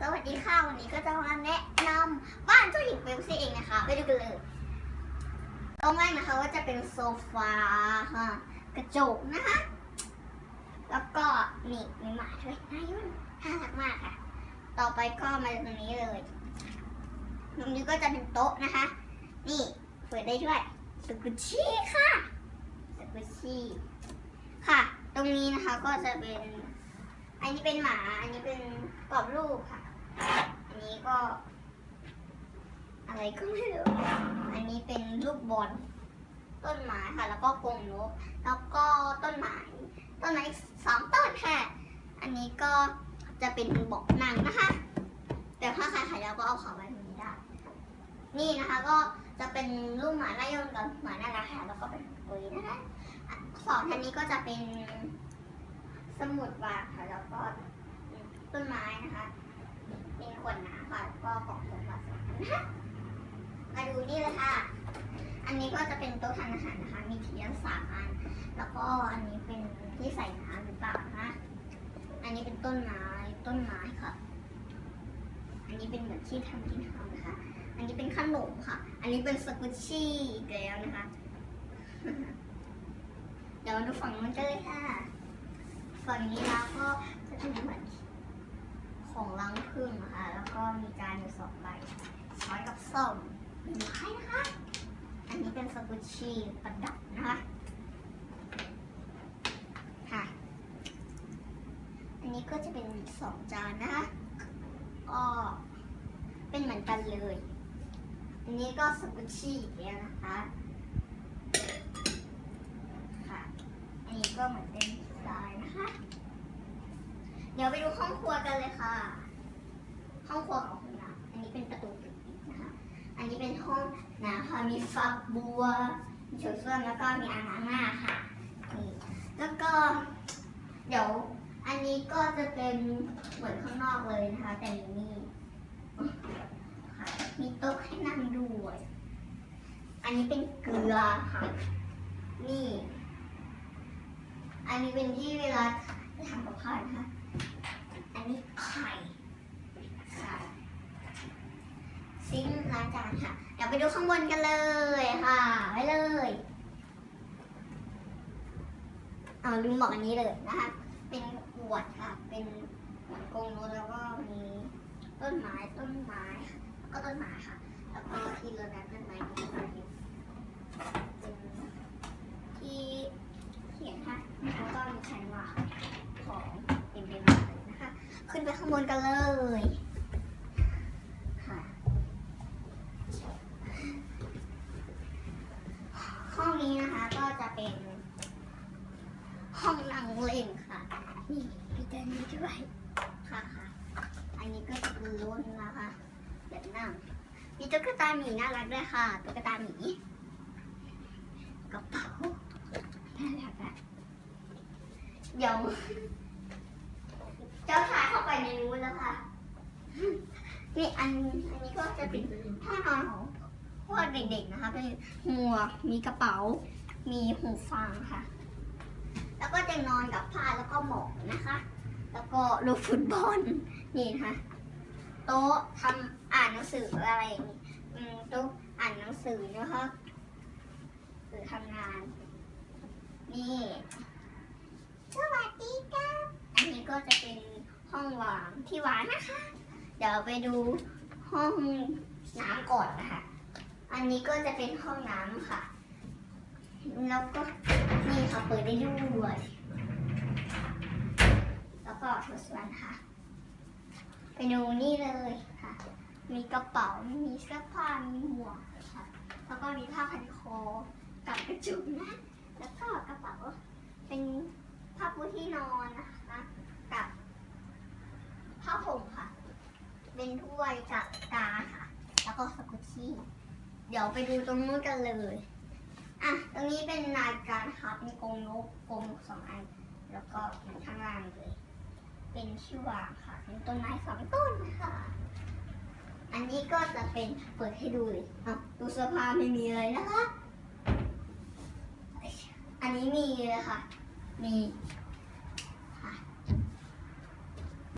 สวัสดีค่ะ วันนี้ก็จะมาแนะนำบ้านเจ้าหญิงเบลซี่เองนะคะ ไปดูกันเลยตรงแรกนะคะก็จะเป็นโซฟาค่ะ กระจกนะคะ แล้วก็นี่มีหมาด้วยน่ายุ่นน่ารักมากค่ะ ต่อไปก็มาตรงนี้เลยตรงนี้ก็จะเป็นโต๊ะนะคะ นี่เปิดได้ด้วยสกุชี่ค่ะสกุชี่ค่ะ ตรงนี้นะคะก็จะเป็น อันนี้เป็นหมา อันนี้เป็นกรอบรูปค่ะ อันนี้ก็ อะไรก็ไม่รู้ อันนี้เป็นลูกบอลต้นไม้ค่ะ แล้วก็กรงนก แล้วก็ต้นไม้ ต้นไม้สองต้นค่ะ อันนี้ก็จะเป็นเบอกหนังนะคะ แต่ถ้าใครขายแล้วก็เอาของไว้ตรงนี้ได้ นี่นะคะก็จะเป็นลูกหมาหน้ายนกับหมาหน้ารักค่ะแล้วก็เป็นปุยนะคะอะสองทันนี้ก็จะเป็น สมุดวางค่ะ แล้วก็ต้นไม้นะคะเป็นขวดน้ำค่ะแล้วก็กล่องสมบัตินะคะมาดูนี่เลยค่ะ อันนี้ก็จะเป็นโต๊ะทานอาหารนะคะ มีเทียนสามอัน แล้วก็อันนี้เป็นที่ใส่น้ำหรือเปล่านะคะอันนี้เป็นต้นไม้ต้นไม้ค่ะ อันนี้เป็นเหมือนที่ทำกินข้าวนะคะ อันนี้เป็นขนมค่ะ อันนี้เป็นสกุชชี่อีกแล้วนะคะ เดี๋ยวมาดูฝั่งนู้นกันเลยค่ะ ฝั่งนี้นะก็จะเป็นเหมือนของล้างพึ่งนะคะ แล้วก็มีจานอยู่สองใบช้อนกับส้มมีไม้นะคะ อันนี้เป็นสกุชีประดับนะคะ ค่ะ อันนี้ก็จะเป็นสองจานนะคะ ก็เป็นเหมือนกันเลย อันนี้ก็สกุชชี่อีกแล้วนะคะค่ะ อันนี้ก็เหมือนเป็นลายนะคะ เดี๋ยวไปดูห้องครัวกันเลยค่ะ ห้องครัวของคุณนะอันนี้เป็นประตูปิดนะคะ อันนี้เป็นห้องน้ำค่ะมีฝักบัว มีโถส้วมแล้วก็มีอ่างล้างหน้าค่ะนี่แล้วก็เดี๋ยวอันนี้ก็จะเป็นเหมือนข้างนอกเลยนะคะ แต่มีนี่ค่ะมีโต๊ะให้นั่งด้วย อันนี้เป็นเกลือค่ะ นี่ อันนี้เป็นที่เวลาทำกับข้าวนะคะ อันนี้ไข่ค่ะซิงค์ล้าจานค่ะเดี๋ยวไปดูข้างบนกันเลยค่ะ ไปเลยเอาลืมบอกอันนี้เลยนะคะ เป็นขวดค่ะ เป็นเหมือนกรงรถแล้วก็มีต้นไม้ต้นไม้แล้วก็ต้นไม้ค่ะ แล้วก็ที่รดน้ำต้นไม้ที่เป็นที่เขียนค่ะแล้วก็มีแคนวาของเต็มไปหมดเลยนะคะ ขึ้นไปข้างบนกันเลย ค่ะ ห้องนี้นะคะก็ จะเป็น ห้องนั่งเล่นค่ะ นี่มีเตียงนี้ด้วยค่ะค่ะอันนี้ก็จะเป็นรถนะคะแบบนั่งมีตุ๊กตาหมีน่ารักด้วยค่ะตุ๊กตาหมีกระเป๋าน่ารักอะเดี๋ยวเจ้าชายเข้าไปในนู้นแล้วค่ะนี่อันอันนี้ก็จะเป็นห้องนอนของพวกเด็กๆนะคะเป็นหมวกมีกระเป๋า มีหูฟังค่ะ แล้วก็จะนอนกับผ้าแล้วก็หมอนนะคะ แล้วก็ลูกฟุตบอลนี่นะคะ โต๊ะทำอ่านหนังสืออะไรอย่างนี้อืมโต๊ะอ่านหนังสือนะคะหรือทำงาน นี่ สวัสดีครับอันนี้ก็จะเป็นห้องวางที่วางนะคะ เดี๋ยวไปดูห้องน้ำก่อนนะคะ อันนี้ก็จะเป็นห้องน้ำค่ะ แล้วก็นี่ค่ะเปิดได้ด้วย แล้วก็โทรศัพท์ค่ะ ไปดูนี่เลยค่ะ มีกระเป๋า มีเสื้อผ้า มีหมวกค่ะ แล้วก็มีผ้าพันคอ กับกระจุกนะ แล้วก็กระเป๋า เป็นผ้าปูที่นอนนะคะ กับผ้าห่มค่ะ เป็นถ้วยกับกาค่ะ แล้วก็สกุชี่ เดี๋ยวไปดูตรงนู้นกันเลย อะ ตรงนี้เป็นนาฬิกานะครับ มีกรงนกกรงนกสองอัน แล้วก็อยู่ข้างล่างเลย เป็นที่วางค่ะ เป็นต้นไม้สองต้นค่ะ อันนี้ก็จะเป็นเปิดให้ดูเลยอะดูเสื้อผ้าไม่มีเลยนะคะ อันนี้มีเลยค่ะ มี